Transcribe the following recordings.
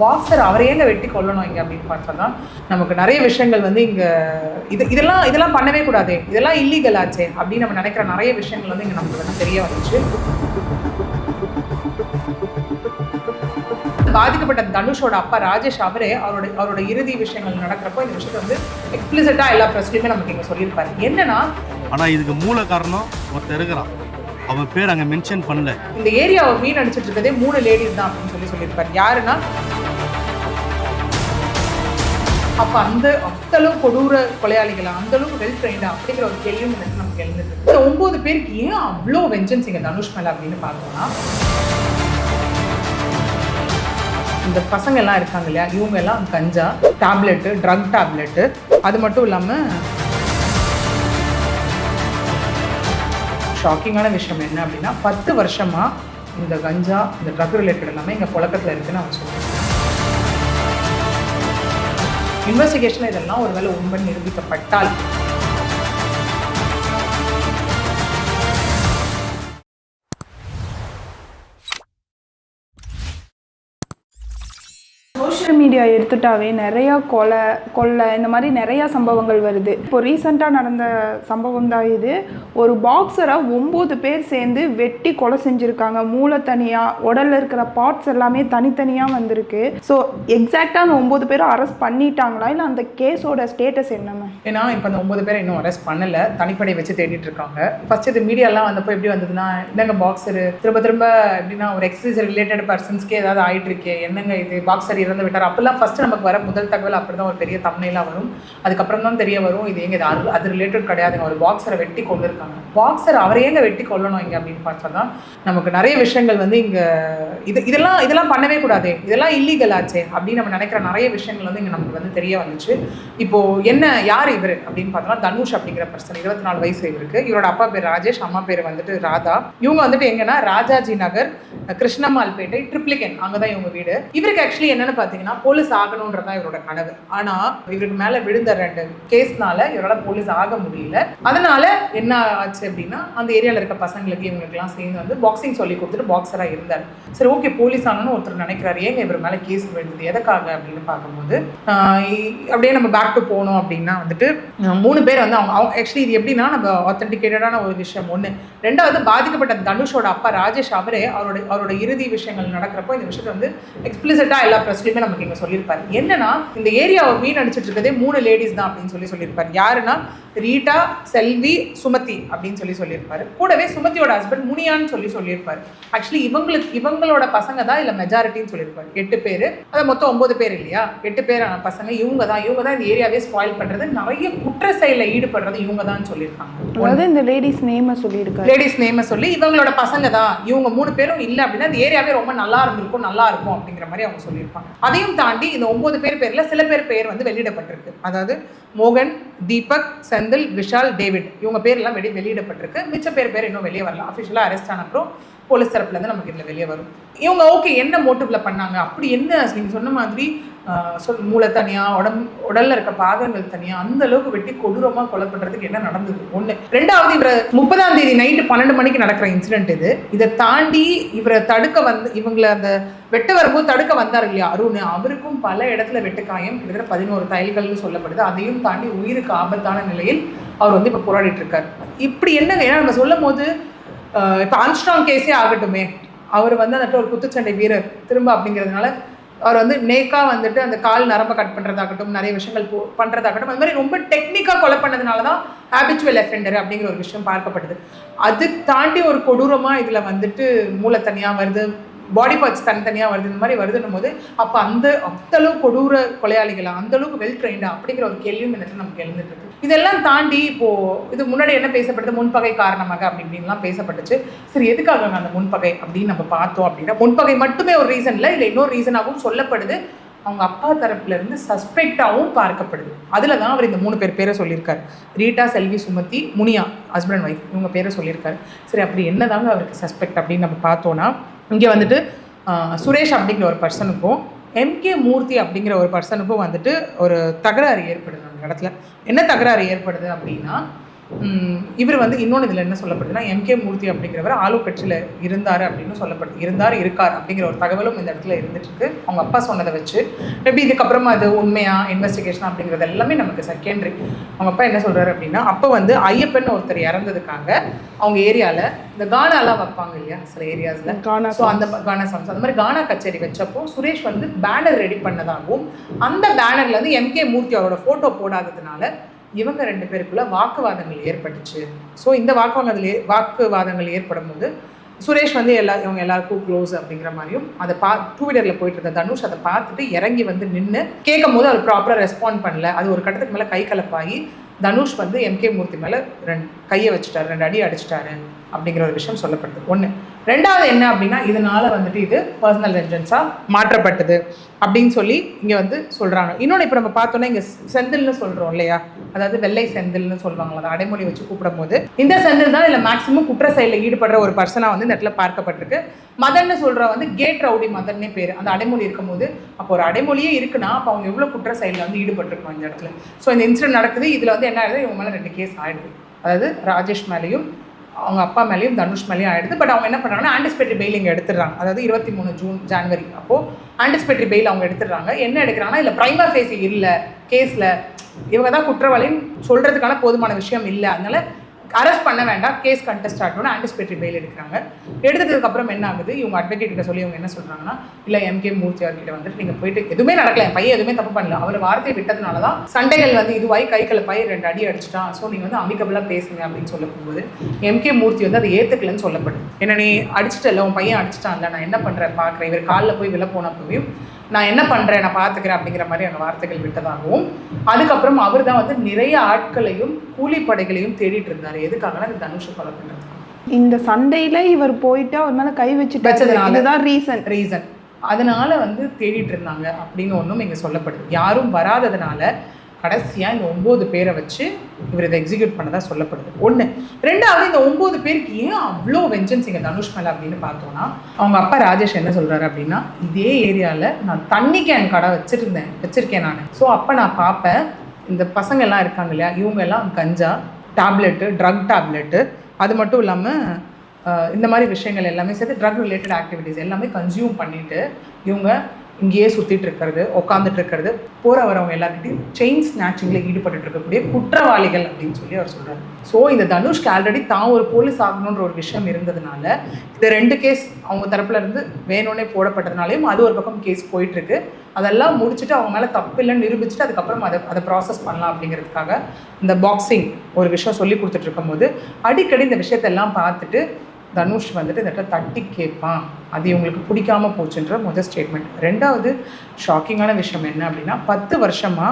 Boxer அவரே எங்க வெட்டி கொல்லணும் இங்க அப்படின்னு பார்த்தா தான் நமக்கு நிறைய விஷயங்கள் வந்து இங்க இது இதெல்லாம் இதெல்லாம் பண்ணவே கூடாது இதெல்லாம் இல்லீகல் ஆச்சே அப்படின்னு நம்ம நினைக்கிற நிறைய விஷயங்கள் வந்து இங்க நமக்கு வந்து தெரிய வந்துச்சு. பாதிக்கப்பட்ட தனுஷோட அப்பா ராஜேஷ் அவரே அவரோட அவரோட இறுதி விஷயங்கள் நடக்கிறப்போ இந்த விஷயத்தை வந்து எக்ஸ்பிளிசிட்டா எல்லா ப்ரெஸ்லையுமே நமக்கு இங்க சொல்லியிருப்பாரு. என்னன்னா ஆனால் இதுக்கு மூல காரணம் ஒருத்தர் இருக்கிறான். அவன் பேர் அங்கே மென்ஷன் பண்ணல. இந்த ஏரியாவை வீண் அடிச்சிட்டு இருக்கதே மூணு லேடிஸ் தான் அப்படின்னு சொல்லி சொல்லியிருப்பாரு. யாருன்னா அப்போ அந்த அத்தளவு கொடூர கொலையாளிகளா அந்தளவுக்கு வெல் ட்ரெயின்டா அப்படிங்கிற ஒரு கேள்வியும் எனக்கு நமக்கு எழுந்துட்டு இந்த ஒன்பது பேருக்கு ஏன் அவ்வளோ வெஞ்சன்ஸ் இங்கே தனுஷ் மேலே அப்படின்னு பார்த்தோம்னா இந்த பசங்க எல்லாம் இருக்காங்க இல்லையா? இவங்க எல்லாம் கஞ்சா டேப்லெட்டு ட்ரக் டேப்லெட்டு அது மட்டும் இல்லாமல் ஷாக்கிங்கான விஷயம் என்ன அப்படின்னா பத்து வருஷமாக இந்த கஞ்சா இந்த ட்ரக் ரிலேட்டட் எல்லாமே எங்கள் புழக்கத்தில் இருக்குன்னு அவன் சொல்றான். இன்வெஸ்டிகேஷன் இதெல்லாம் ஒருவேளை உண்மை நிரூபிக்கப்பட்டால் மீடியா எடுத்துட்டாவே நிறையா கொலை கொள்ளை இந்த மாதிரி நிறையா சம்பவங்கள் வருது. இப்போ ரீசெண்டாக நடந்த சம்பவம் தான் இது. ஒரு பாக்ஸராக ஒம்பது பேர் சேர்ந்து வெட்டி கொலை செஞ்சுருக்காங்க. மூளை தனியாக உடலில் இருக்கிற பார்ட்ஸ் எல்லாமே தனித்தனியாக வந்திருக்கு. ஸோ எக்ஸாக்டாக அந்த ஒம்பது பேரும் அரெஸ்ட் பண்ணிட்டாங்களா? இல்லை அந்த கேஸோட ஸ்டேட்டஸ் என்ன மேம் ஏன்னா இப்போ அந்த ஒம்பது பேரை இன்னும் அரெஸ்ட் பண்ணலை. தனிப்படை வச்சு தேடிட்டு இருக்காங்க. ஃபர்ஸ்ட் இது மீடியாலாம் வந்தப்போ எப்படி வந்ததுன்னா என்னங்க பாக்ஸரு திரும்ப திரும்ப எப்படின்னா ஒரு எக்ஸசைஸ் ரிலேட்டட் பர்சன்ஸ்க்கே ஏதாவது ஆயிட்டு இருக்கே. என்னங்க இது? பாக்ஸர் இறந்து விட்டார். அப்போ அப்பெல்லாம் ஃபஸ்ட்டு நமக்கு வர முதல் தகவல் அப்படிதான் ஒரு பெரிய தம்னையிலாம் வரும். அதுக்கப்புறம் தான் தெரிய வரும் இது எங்கே அது அது ரிலேட்டட் கிடையாதுங்க ஒரு பாக்ஸரை வெட்டி கொண்டு இருக்காங்க பாக்ஸர் அவரே எங்கே வெட்டி கொள்ளணும் இங்கே அப்படின்னு பார்த்தா தான் நமக்கு நிறைய விஷயங்கள் வந்து இங்கே இது இதெல்லாம் இதெல்லாம் பண்ணவே கூடாது. இதெல்லாம் இல்லீகல் ஆச்சே அப்படின்னு நம்ம நினைக்கிற நிறைய விஷயங்கள் வந்து இங்கே நமக்கு வந்து தெரிய வந்துச்சு. இப்போ என்ன யார் இவர் அப்படின்னு பார்த்தோம்னா தனுஷ் அப்படிங்கிற பர்சன் இருபத்தி நாலு வயசு இவருக்கு. இவரோட அப்பா பேர் ராஜேஷ் அம்மா பேர் வந்துட்டு ராதா. இவங்க வந்துட்டு எங்கன்னா ராஜாஜி நகர் கிருஷ்ணமால்பேட்டை ட்ரிப்ளிகன் அங்கே தான் இவங்க வீடு. இவருக்கு ஆக்சுவலி என்னென்னு பார்த்தீங்கன்னா போலீஸ் ஆகணுன்றதான் இவரோட கனவு. ஆனா இவருக்கு மேல விழுந்த ரெண்டு கேஸ்னால இவரால் போலீஸ் ஆக முடியல. அதனால என்ன ஆச்சு அப்படின்னா அந்த ஏரியால இருக்க பசங்களுக்கு இவங்களுக்குலாம் சேர்ந்து வந்து பாக்ஸிங் சொல்லி கொடுத்துட்டு பாக்ஸரா இருந்தார். சரி ஓகே போலீஸ் ஆகணும்னு ஒருத்தர் நினைக்கிறாரு. ஏங்க இவர் மேல கேஸ் விழுந்தது? எதுக்காக அப்படின்னு பார்க்கும்போது அப்படியே நம்ம பேக் டு போனோம் அப்படின்னா வந்துட்டு மூணு பேர் வந்து அவங்க அவங்க ஆக்சுவலி இது எப்படின்னா நம்ம ஆத்தென்டிகேட்டடான ஒரு விஷயம் ஒன்று ரெண்டாவது பாதிக்கப்பட்ட தனுஷோட அப்பா ராஜேஷ் அவரே அவரோட அவரோட இறுதி விஷயங்கள் நடக்கிறப்போ இந்த விஷயத்தை வந்து எக்ஸ்பிளிசிட்டாக எல்லா ப்ரெஸ்லையுமே நமக்கு இங்கே சொல்லியிருப்பாரு. என்னன்னா இந்த ஏரியாவை வீண் அடிச்சிட்டு இருக்கதே மூணு லேடிஸ் தான் அப்படின்னு சொல்லி சொல்லியிருப்பாரு. யாருன்னா ரீட்டா செல்வி சுமதி அப்படின்னு சொல்லி சொல்லியிருப்பாரு. கூடவே சுமதியோட ஹஸ்பண்ட் முனியான்னு சொல்லி சொல்லியிருப்பாரு. ஆக்சுவலி இவங்களுக்கு இவங்களோட பசங்க தான் இல்லை மெஜாரிட்டின்னு சொல்லியிருப்பாரு. எட்டு பேர். அது மொத்தம் ஒன்பது பேர் இல்லையா? எட்டு பேரான பசங்க. இவங்க தான். இவங்க தான் இந்த ஏரியாவே ஸ்பாயில் பண்றது. நிறைய குற்ற செயலில் ஈடுபடுறது இவங்க தான் சொல்லியிருக்காங்க. அதாவது இந்த லேடிஸ் நேமை சொல்லியிருக்காரு. லேடிஸ் நேமை சொல்லி இவங்களோட பசங்க தான். இவங்க மூணு பேரும் இல்லை அப்படின்னா இந்த ஏரியாவே ரொம்ப நல்லா இருந்திருக்கும் நல்லா இருக்கும் அப்படிங்கிற மாதிரி அவங்க சொல்லியிருப்பாங்க. அதையும் தாண்டி இந்த ஒன்பது பேர் பேர்ல சில பேர் பேர் வந்து வெளியிடப்பட்டிருக்கு. அதாவது மோகன் தீபக் செந்தில் விஷால் டேவிட். இவங்க பேர் எல்லாம் வெளி வெளியிடப்பட்டிருக்கு. மிச்ச பேர் பேர் இன்னும் வெளியே வரல. அஃபிஷியலாக அரெஸ்ட் ஆன அப்புறம் போலீஸ் தரப்புல இருந்து நமக்கு இதில் வெளியே வரும். இவங்க ஓகே என்ன மோட்டிவ்ல பண்ணாங்க? அப்படி என்ன நீங்க சொன்ன மாதிரி சொல் மூளை தனியா உடம்பு உடல்ல இருக்க பாகங்கள் தனியா அந்த அளவுக்கு வெட்டி கொடூரமா கொலை பண்றதுக்கு என்ன நடந்தது? ஒண்ணு. ரெண்டாவது இவரை முப்பதாம் தேதி நைட்டு பன்னெண்டு மணிக்கு நடக்கிற இன்சிடென்ட் இது. இதை தாண்டி இவரை தடுக்க வந்து இவங்களை அந்த வெட்ட வரும்போது தடுக்க வந்தார் இல்லையா அருண்? அவருக்கும் பல இடத்துல வெட்டுக்காயம் கிட்டத்தட்ட பதினோரு தையல்கள்னு சொல்லப்படுது. அதையும் தாண்டி உயிருக்கு ஆபத்தான நிலையில் அவர் வந்து இப்போ போராடிட்டு இருக்கார். இப்படி என்னங்க? ஏன்னா நம்ம சொல்லும் போது இப்போ ஆம்ஸ்ட்ராங் கேஸே ஆகட்டுமே. அவர் வந்து அந்த ஒரு குத்துச்சண்டை வீரர் திரும்ப அப்படிங்கிறதுனால அவர் வந்து நேக்காக வந்துட்டு அந்த கால் நரம்பை கட் பண்ணுறதாகட்டும் நிறைய விஷயங்கள் போ பண்ணுறதாகட்டும் அது மாதிரி ரொம்ப டெக்னிக்காக கொலை பண்ணதுனால தான் ஹேபிச்சுவல் எஃபெண்டர் அப்படிங்கிற ஒரு விஷயம் பார்க்கப்படுது. அது தாண்டி ஒரு கொடூரமாக இதில் வந்துட்டு மூளை தனியாக வருது. பாடி பார்ட்ஸ் தனித்தனியாக வருது இந்த மாதிரி வருதுன்னும் போது அப்போ அந்த அந்தளவு கொடூர கொலையாளிகளா அந்த அளவுக்கு வெல் ட்ரெயின்டா அப்படிங்கிற ஒரு கேள்வியும் எனக்கு நமக்கு எழுந்துட்டு இருக்கு இதெல்லாம் தாண்டி இப்போ இது முன்னாடி என்ன பேசப்படுது முன்பகை காரணமாக அப்படி இப்படின்லாம் பேசப்பட்டுச்சு. சரி எதுக்காக அந்த முன்பகை அப்படின்னு நம்ம பார்த்தோம் அப்படின்னா முன்பகை மட்டுமே ஒரு ரீசன் இல்லை இல்லை இன்னொரு ரீசனாகவும் சொல்லப்படுது. அவங்க அப்பா தரப்புல இருந்து சஸ்பெக்டாகவும் பார்க்கப்படுது. அதில் தான் அவர் இந்த மூணு பேர் பேரை சொல்லியிருக்காரு. ரீட்டா செல்வி சுமதி முனியா ஹஸ்பண்ட் அண்ட் ஒய்ஃப் இவங்க பேரை சொல்லியிருக்காரு. சரி அப்படி என்னதாங்க அவருக்கு சஸ்பெக்ட் அப்படின்னு நம்ம பார்த்தோன்னா இங்கே வந்துட்டு சுரேஷ் அப்படிங்கிற ஒரு பர்சனுக்கும் எம்கே மூர்த்தி அப்படிங்கிற ஒரு பர்சனுக்கும் வந்துட்டு ஒரு தகராறு ஏற்படுது அந்த இடத்துல. என்ன தகராறு ஏற்படுது அப்படின்னா இவர் வந்து இன்னொன்று இதில் என்ன சொல்லப்படுதுன்னா எம்கே மூர்த்தி அப்படிங்கிறவர் ஆளு கட்சியில் இருந்தார் அப்படின்னு சொல்லப்படுது இருந்தார் இருக்கார் அப்படிங்கிற ஒரு தகவலும் இந்த இடத்துல இருந்துட்டு இருக்கு அவங்க அப்பா சொன்னதை வச்சு மேபி இதுக்கப்புறமா அது உண்மையா இன்வெஸ்டிகேஷன் அப்படிங்கிறது எல்லாமே நமக்கு செகண்டரி அவங்க அப்பா என்ன சொல்றாரு அப்படின்னா அப்போ வந்து ஐயப்பன் ஒருத்தர் இறந்ததுக்காக அவங்க ஏரியாவில் இந்த கானாலாம் வைப்பாங்க இல்லையா சில ஏரியாஸில் கானா ஸோ அந்த கானா சாங்ஸ் அந்த மாதிரி கானா கச்சேரி வச்சப்போ சுரேஷ் வந்து பேனர் ரெடி பண்ணதாகவும் அந்த பேனர்ல வந்து எம்கே மூர்த்தி அவரோட ஃபோட்டோ போடாததுனால இவங்க ரெண்டு பேருக்குள்ள வாக்குவாதங்கள் ஏற்பட்டுச்சு. ஸோ இந்த வாக்குவாதங்கள் ஏ- வாக்குவாதங்கள் ஏற்படும் போது சுரேஷ் வந்து எல்லா இவங்க எல்லாருக்கும் க்ளோஸ் அப்படிங்கிற மாதிரியும் அதை பா டூ வீலரில் போயிட்டு இருந்த தனுஷ் அதை பார்த்துட்டு இறங்கி வந்து நின்று கேட்கும் போது அவர் ப்ராப்பராக ரெஸ்பாண்ட் பண்ணல. அது ஒரு கட்டத்துக்கு மேலே கை கலப்பாகி தனுஷ் வந்து எம்கே மூர்த்தி மேலே ரெண்டு கையை வச்சுட்டாரு ரெண்டு அடி அடிச்சிட்டாரு அப்படிங்கிற ஒரு விஷயம் சொல்லப்படுது. ஒன்று ரெண்டாவது என்ன அப்படின்னா இதனால் வந்துட்டு இது பர்சனல் வெஞ்சன்ஸாக மாற்றப்பட்டது அப்படின்னு சொல்லி இங்கே வந்து சொல்கிறாங்க இன்னொன்று இப்போ நம்ம பார்த்தோன்னா இங்கே செந்தில்னு சொல்கிறோம் இல்லையா? அதாவது வெள்ளை செந்தில்னு சொல்லுவாங்களா அதை அடைமொழி வச்சு கூப்பிடும் போது இந்த செந்தில் தான் இதில் மேக்ஸிமம் குற்ற செயலில் ஈடுபடுற ஒரு பர்சனாக வந்து இந்த இடத்துல பார்க்கப்பட்டிருக்கு. மதன்னு சொல்கிற வந்து கேட் ரவுடி மதன்னே பேர். அந்த அடைமொழி இருக்கும்போது அப்போ ஒரு அடைமொழியே இருக்குன்னா அப்போ அவங்க எவ்வளோ குற்ற செயலில் வந்து ஈடுபட்டிருக்கணும் இந்த இடத்துல. ஸோ இந்த இன்சிடென்ட் நடக்குது. இதில் வந்து என்ன ஆயிடுது இவங்க மேலே ரெண்டு கேஸ் ஆகிடுது அதாவது ராஜேஷ் மேலேயும் அவங்க அப்பா மேலேயும் தனுஷ் மேலேயும் ஆயிடுது. பட் அவங்க என்ன பண்ணுறாங்கன்னா ஆன்டிசிபேட்டரி பெயில் இங்கே எடுத்துடுறாங்க. அதாவது இருபத்தி மூணு ஜூன் ஜான்வரி. அப்போது ஆன்டிசிபேட்டரி பெயில் அவங்க எடுத்துடுறாங்க. என்ன எடுக்கிறாங்கன்னா இல்லை ப்ரைமர் ஃபேஸி இல்லை கேஸில் இவங்க தான் குற்றவாளின்னு சொல்கிறதுக்கான போதுமான விஷயம் இல்லை. அதனால அரெஸ்ட் பண்ண வேண்டாம். கேஸ் கண்டெஸ்ட் ஆகணும்னு ஆன்டிசிபேட்டரி பெயில் எடுக்கிறாங்க. எடுத்ததுக்கு அப்புறம் என்ன ஆகுது? இவங்க அட்வொகேட் கிட்ட சொல்லி அவங்க என்ன சொல்கிறாங்கன்னா இல்லை எம்கே மூர்த்தி அவர்கிட்ட வந்துட்டு நீங்கள் போயிட்டு எதுவுமே நடக்கல. என் பையன் எதுவுமே தப்பு பண்ணல. அவர் வார்த்தையை விட்டதுனால தான் சண்டைகள் வந்து இதுவாகி கை கலப்பாய் ரெண்டு அடி அடிச்சிட்டான். ஸோ நீங்கள் வந்து அமிக்கபிளாக பேசுங்க அப்படின்னு சொல்ல போகும்போது எம்கே மூர்த்தி வந்து அதை ஏற்றுக்கலன்னு சொல்லப்படுது. என்ன நீ அடிச்சிட்டல உன் பையன் அடிச்சிட்டான்ல. நான் என்ன பண்ணுறேன் பார்க்குறேன் இவர் காலில் போய் விழ போனப்பவும் நான் என்ன பண்றேன் நான் பார்த்துக்கிறேன் அப்படிங்கிற மாதிரி அந்த வார்த்தைகள் விட்டதாகவும் அதுக்கப்புறம் அவர் தான் வந்து நிறைய ஆட்களையும் கூலிப்படைகளையும் தேடிட்டு இருந்தாரு. எதுக்காகனா இந்த தனுஷை கொலை இந்த சண்டையில இவர் போயிட்டு அவர் மேல கை வச்சுட்டாரு. வச்சதுனால. இதுதான் ரீசன் ரீசன் அதனால வந்து தேடிட்டு இருந்தாங்க அப்படின்னு ஒன்றும் இங்கே சொல்லப்படுது யாரும் வராததுனால கடைசியாக இந்த ஒம்பது பேரை வச்சு இவர் இதை எக்ஸிக்யூட் பண்ணதாக சொல்லப்படுது. ஒன்று ரெண்டாவது இந்த ஒம்பது பேருக்கு ஏன் அவ்வளோ வெஞ்சன்ஸ் இங்கே தனுஷ் மேலே அப்படின்னு பார்த்தோன்னா அவங்க அப்பா ராஜேஷ் என்ன சொல்கிறாரு அப்படின்னா இதே ஏரியாவில் நான் தண்ணி கேன் கடை வச்சுருந்தேன் வச்சுருக்கேன் நான். ஸோ அப்போ நான் பார்ப்பேன் இந்த பசங்க எல்லாம் இருக்காங்க இல்லையா? இவங்க எல்லாம் கஞ்சா டேப்லெட்டு ட்ரக் டேப்லெட்டு அது மட்டும் இல்லாமல் இந்த மாதிரி விஷயங்கள் எல்லாமே சேர்த்து ட்ரக் ரிலேட்டட் ஆக்டிவிட்டீஸ் எல்லாமே கன்சியூம் பண்ணிவிட்டு இவங்க இங்கேயே சுற்றிட்டு இருக்கிறது உட்காந்துட்டு இருக்கிறது போகிற வரவங்க எல்லாருக்கிட்டையும் செயின் ஸ்நாச்சிங்கில் ஈடுபட்டு இருக்கக்கூடிய குற்றவாளிகள் அப்படின்னு சொல்லி அவர் சொல்கிறார் ஸோ இந்த தனுஷ்க்கு ஆல்ரெடி தான் ஒரு போலீஸ் ஆகணுன்ற ஒரு விஷயம் இருந்ததுனால இந்த ரெண்டு கேஸ் அவங்க தரப்புல இருந்து வேணும்னே போடப்பட்டதுனாலையும் அது ஒரு பக்கம் கேஸ் போயிட்டுருக்கு. அதெல்லாம் முடிச்சுட்டு அவங்க மேலே தப்பு இல்லைன்னு நிரூபிச்சுட்டு அதுக்கப்புறம் அதை அதை ப்ராசஸ் பண்ணலாம் அப்படிங்கிறதுக்காக இந்த பாக்ஸிங் ஒரு விஷயம் சொல்லி கொடுத்துட்டு இருக்கும்போது அடிக்கடி இந்த விஷயத்தெல்லாம் பார்த்துட்டு தனுஷ் வந்துட்டு இந்த இடத்துல தட்டி கேட்பான். அது இவங்களுக்கு பிடிக்காம போச்சுன்ற முதல் ஸ்டேட்மெண்ட் ரெண்டாவது ஷாக்கிங்கான விஷயம் என்ன அப்படின்னா பத்து வருஷமா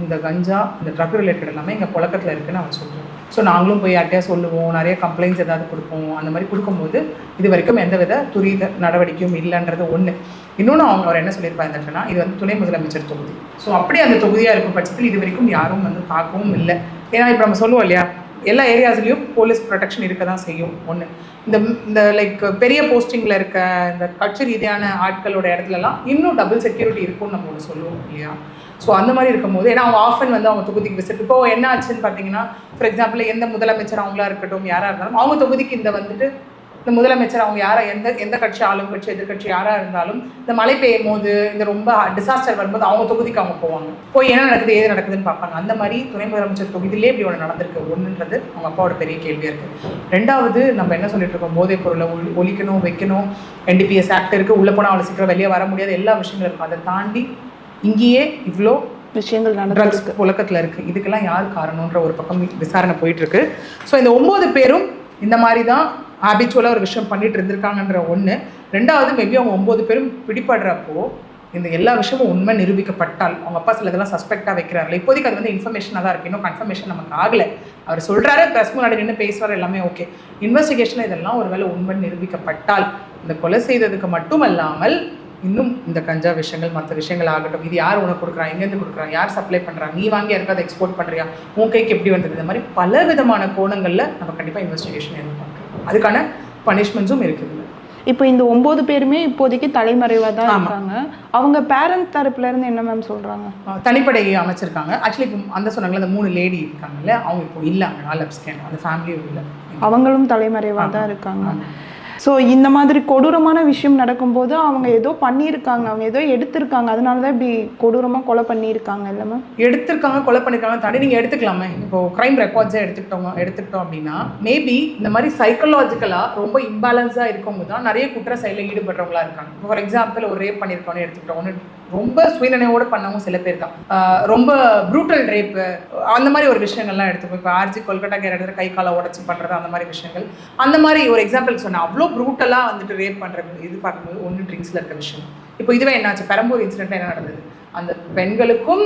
இந்த கஞ்சா இந்த ட்ரக் ரிலேட்டட் எல்லாமே எங்கள் புழக்கத்தில் இருக்குன்னு அவன் சொல்கிறான் ஸோ நாங்களும் போய் யார்ட்டையா சொல்லுவோம் நிறைய கம்ப்ளைண்ட்ஸ் ஏதாவது கொடுப்போம் அந்த மாதிரி கொடுக்கும்போது இது வரைக்கும் எந்தவித துரித நடவடிக்கையும் இல்லைன்றது ஒன்று இன்னொன்று அவங்க அவர் என்ன சொல்லியிருப்பாரு இந்த இது வந்து துணை முதலமைச்சர் தொகுதி. ஸோ அப்படி அந்த தொகுதியாக இருக்கும் பட்சத்தில் இது வரைக்கும் யாரும் வந்து பார்க்கவும் இல்லை. ஏன்னா இப்போ நம்ம சொல்லுவோம் இல்லையா எல்லா ஏரியாஸ்லேயும் போலீஸ் ப்ரொடெக்ஷன் இருக்க தான் செய்யும். ஒன்று இந்த இந்த லைக் பெரிய போஸ்டிங்கில் இருக்க இந்த கட்சி ரீதியான ஆட்களோட இடத்துலலாம் இன்னும் டபுள் செக்யூரிட்டி இருக்கும்னு நம்ம ஒன்று சொல்லுவோம் இல்லையா? ஸோ அந்த மாதிரி இருக்கும்போது ஏன்னா அவங்க ஆஃபன் வந்து அவங்க தொகுதிக்கு விசிட் இப்போ என்ன ஆச்சுன்னு பார்த்தீங்கன்னா ஃபார் எக்ஸாம்பிள் எந்த முதலமைச்சர் அவங்களா இருக்கட்டும் யாராக இருந்தாலும் அவங்க தொகுதிக்கு இந்த வந்துட்டு இந்த முதலமைச்சர் அவங்க யாரா எந்த எந்த கட்சி ஆளும் கட்சி எதிர்கட்சி யாரா இருந்தாலும் இந்த மழை பெய்யும் போது இந்த ரொம்ப டிசாஸ்டர் வரும்போது அவங்க தொகுதிக்கு அவங்க போவாங்க. போய் என்ன நடக்குது ஏது நடக்குதுன்னு பார்ப்பாங்க. அந்த மாதிரி துணை முதலமைச்சர் தொகுதியிலே இப்படி ஒன்று நடந்திருக்கு. ஒன்றுன்றது அவங்க அப்பாவோட பெரிய கேள்வியாக இருக்கு. ரெண்டாவது நம்ம என்ன சொல்லிட்டு இருக்கோம்? போதைப் பொருளை ஒழி ஒழிக்கணும் வைக்கணும். என்டிபிஎஸ் ஆக்ட் இருக்கு. உள்ள போனால் அவ்வளோ சீக்கிரம் வெளியே வர முடியாது. எல்லா விஷயங்களும் இருக்கும். அதை தாண்டி இங்கேயே இவ்வளோ விஷயங்கள் ட்ரக்ஸ் புழக்கத்தில் இருக்குது இதுக்கெல்லாம் யார் காரணம்ன்ற ஒரு பக்கம் விசாரணை போயிட்டு இருக்கு. ஸோ இந்த ஒம்பது பேரும் இந்த மாதிரி தான் ஹேபிச்சுவலாக ஒரு விஷயம் பண்ணிட்டு இருந்திருக்காங்கன்ற ஒன்று ரெண்டாவது மேபி அவங்க ஒம்பது பேரும் பிடிபடுறப்போ இந்த எல்லா விஷயமும் உண்மை நிரூபிக்கப்பட்டால் அவங்க அப்பா சில இதெல்லாம் சஸ்பெக்டாக வைக்கிறார்கள். இப்போதைக்கு அது வந்து இன்ஃபர்மேஷனாக தான் இருக்குது இன்னும் கன்ஃபர்மேஷன் நமக்கு ஆகலை. அவர் சொல்கிறாரு ப்ரெஸ் முன்னாடி நின்று பேசுவார் எல்லாமே ஓகே இன்வெஸ்டிகேஷன் இதெல்லாம் ஒருவேளை உண்மை நிரூபிக்கப்பட்டால் இந்த கொலை செய்ததுக்கு மட்டுமல்லாமல் இன்னும் இந்த கஞ்சா விஷயங்கள் மற்ற விஷயங்கள் ஆகட்டும். இது யார் உனக்கு கொடுக்குறா? எங்கேருந்து கொடுக்குறா? யார் சப்ளை பண்ணுறா நீ வாங்கி யாருக்காவது எக்ஸ்போர்ட் பண்ணுறியா உன் கைக்கு எப்படி வந்தது? இந்த மாதிரி பல விதமான கோணங்களில் நம்ம கண்டிப்பாக இன்வெஸ்டிகேஷன் எதிர்பார்க்கணும் அதுக்கான பனிஷ்மெண்ட்ஸும் இருக்குது இப்போ இந்த ஒன்பது பேருமே இப்போதைக்கு தலைமறைவாக தான். இருக்காங்க அவங்க பேரண்ட் தரப்புல இருந்து என்ன மேம் சொல்றாங்க அஹ் தனிப்படை அமைச்சிருக்காங்க ஆக்சுவலி அந்த சொன்னாங்களே அந்த மூணு லேடி இருக்காங்கல்ல அவங்க இப்போ இல்லை அவங்க நாலு அப்ஸ்கேன் அந்த ஃபேமிலியும் இல்லை அவங்களும் தலைமறைவாக தான். இருக்காங்க. ஸோ இந்த மாதிரி கொடூரமான விஷயம் நடக்கும்போது அவங்க ஏதோ பண்ணியிருக்காங்க அவங்க ஏதோ எடுத்திருக்காங்க. அதனால தான் இப்படி கொடூரமாக கொலை பண்ணியிருக்காங்க இல்லை மேம் எடுத்திருக்காங்க கொலை பண்ணிருக்காங்க. தாண்டி நீங்கள் எடுத்துக்கலாமே. இப்போ க்ரைம் ரெக்கார்ட்ஸை எடுத்துக்கிட்டோம் எடுத்துக்கிட்டோம் அப்படின்னா மேபி இந்த மாதிரி சைக்கலாஜிக்கலாக ரொம்ப இம்பேலன்ஸாக இருக்கவங்க தான் நிறைய குற்ற செயலில் ஈடுபடுறவங்களா இருக்காங்க. ஃபார் எக்ஸாம்பிள் ஒரு ரேப் பண்ணியிருக்கோன்னு எடுத்துக்கிட்டோம். ரொம்ப சுயநினைவோடு பண்ணவும் சில பேர் தான். ரொம்ப ப்ரூட்டல் ரேப்பு அந்த மாதிரி ஒரு விஷயங்கள்லாம் எடுத்துப்போம். இப்போ ஆர்ஜி கொல்கட்டா கேரக்டர் கை காலை உடச்சி பண்ணுறது அந்த மாதிரி விஷயங்கள். அந்த மாதிரி ஒரு எக்ஸாம்பிள் சொன்னேன். அவ்வளோ ப்ரூட்டலாக வந்துட்டு ரேப் பண்ணுறது இது பார்க்கும்போது ஒன்று ட்ரிங்க்ஸில் இருக்க விஷயம். இப்போ இதுவே என்னாச்சு? பெரம்பூர் இன்சிடென்ட் என்ன நடந்தது? அந்த பெண்களுக்கும்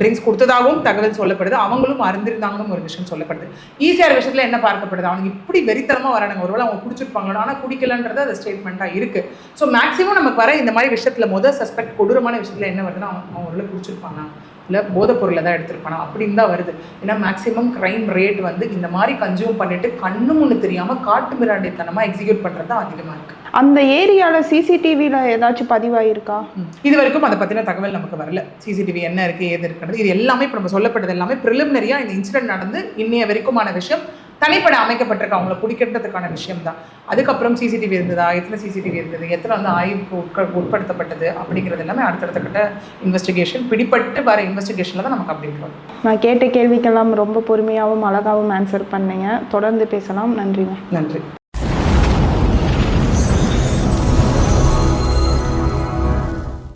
ட்ரிங்க்ஸ் கொடுத்ததாகவும் தகவல் சொல்லப்படுது. அவங்களும் அறிந்திருந்தாங்கன்னு ஒரு விஷயம் சொல்லப்படுது. ஈஸியான விஷயத்தில் என்ன பார்க்கப்படுது? அவங்க இப்படி வெறித்தனமாக வரானுங்க. ஒருவேளை அவங்க குடிச்சிருப்பாங்களோ? ஆனால் குடிக்கலன்றது அது ஸ்டேட்மெண்ட்டாக இருக்குது ஸோ மேக்ஸிமம் நமக்கு வர இந்த மாதிரி விஷயத்தில் முதல் சஸ்பெக்ட் கொடூரமான விஷயத்தில் என்ன வருதுன்னா அவங்க அவங்க உள்ள குடிச்சிருப்பாங்க இல்லை போதைப் பொருளை தான் எடுத்திருப்பானா? அப்படின்னு தான் வருது. ஏன்னா மேக்ஸிமம் க்ரைம் ரேட் வந்து இந்த மாதிரி கன்சியூம் பண்ணிட்டு கண்ணு முன்னு தெரியாமல் காட்டு மிராண்டித்தனமாக எக்ஸிக்யூட் பண்ணுறது தான் அதிகமாக இருக்குது அந்த ஏரியாவில் சிசிடிவியில் ஏதாச்சும் பதிவாயிருக்கா? இது வரைக்கும் அதை பற்றின தகவல் நமக்கு வரல. சிசிடிவி என்ன இருக்குது ஏது இருக்குன்றது. இது எல்லாமே இப்போ நம்ம சொல்லப்பட்டது எல்லாமே ப்ரிலிமினரியாக இந்த இன்சிடென்ட் நடந்து இன்னைய வரைக்குமான விஷயம். தனிப்பட அமைக்கப்பட்டிருக்கு. அவங்கள பிடிக்கிறதுக்கான விஷயம் தான் அதுக்கப்புறம் சிசிடிவி இருந்ததா? எத்தனை சிசிடிவி இருந்தது? எத்தனை வந்து ஆய்வுக்கு உட்க உட்படுத்தப்பட்டது? அப்படிங்கிறது எல்லாமே அடுத்தடுத்த கட்ட இன்வெஸ்டிகேஷன் பிடிப்பட்டு வர இன்வெஸ்டிகேஷனில் தான் நமக்கு அப்டேட் வரும் நான் கேட்ட கேள்விக்கெல்லாம் ரொம்ப பொறுமையாகவும் அழகாகவும் ஆன்சர் பண்ணீங்க. தொடர்ந்து பேசலாம். நன்றிங்க. நன்றி.